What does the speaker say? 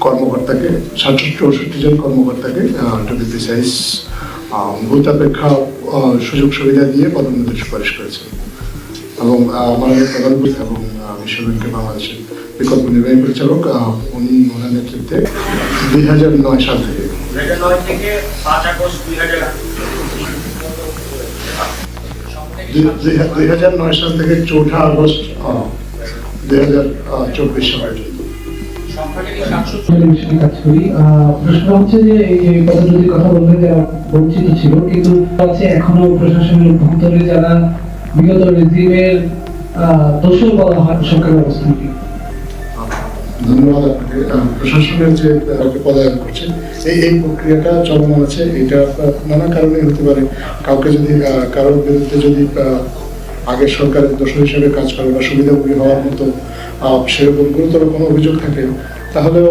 কর্মকর্তাকে সাতষট্টি চৌষট্টি জন কর্মকর্তাকে টু বি প্রিসাইজ ভূতাপেক্ষা সুযোগ সুবিধা দিয়ে পদোন্নতির সুপারিশ করেছেন এবং মাননীয় প্রধানমন্ত্রী এবং আহ, বিশ্ব ব্যাংকের বাংলাদেশের বিকল্প নির্বাহী পরিচালক উনি ওনার নেতৃত্বে দুই হাজার নয় সাল থেকে। দুই হাজার নয় সাল থেকে চৌঠা আগস্ট দুই হাজার চব্বিশ সাল পর্যন্ত। প্রশ্ন হচ্ছে যে এই পদ্ধতির কথা বললেন যারা বঞ্চিত ছিল কিন্তু হচ্ছে এখনও প্রশাসনের অভ্যন্তরে যারা বিগত রেজিমের দোষর বলা হয় সরকারের অবস্থান। কি ধন্যবাদ আপনাকে। প্রশাসনের যে পদায়ন করছে এই এই প্রক্রিয়াটা চলমান আছে এটা নানা কারণে হতে পারে। কাউকে যদি আহ, কারোর বিরুদ্ধে যদি আহ, আগের সরকারের দোষ হিসেবে কাজ করে বা সুবিধাভোগী হওয়ার মতো সেরকম গুরুতর কোনো অভিযোগ থাকে, তাহলেও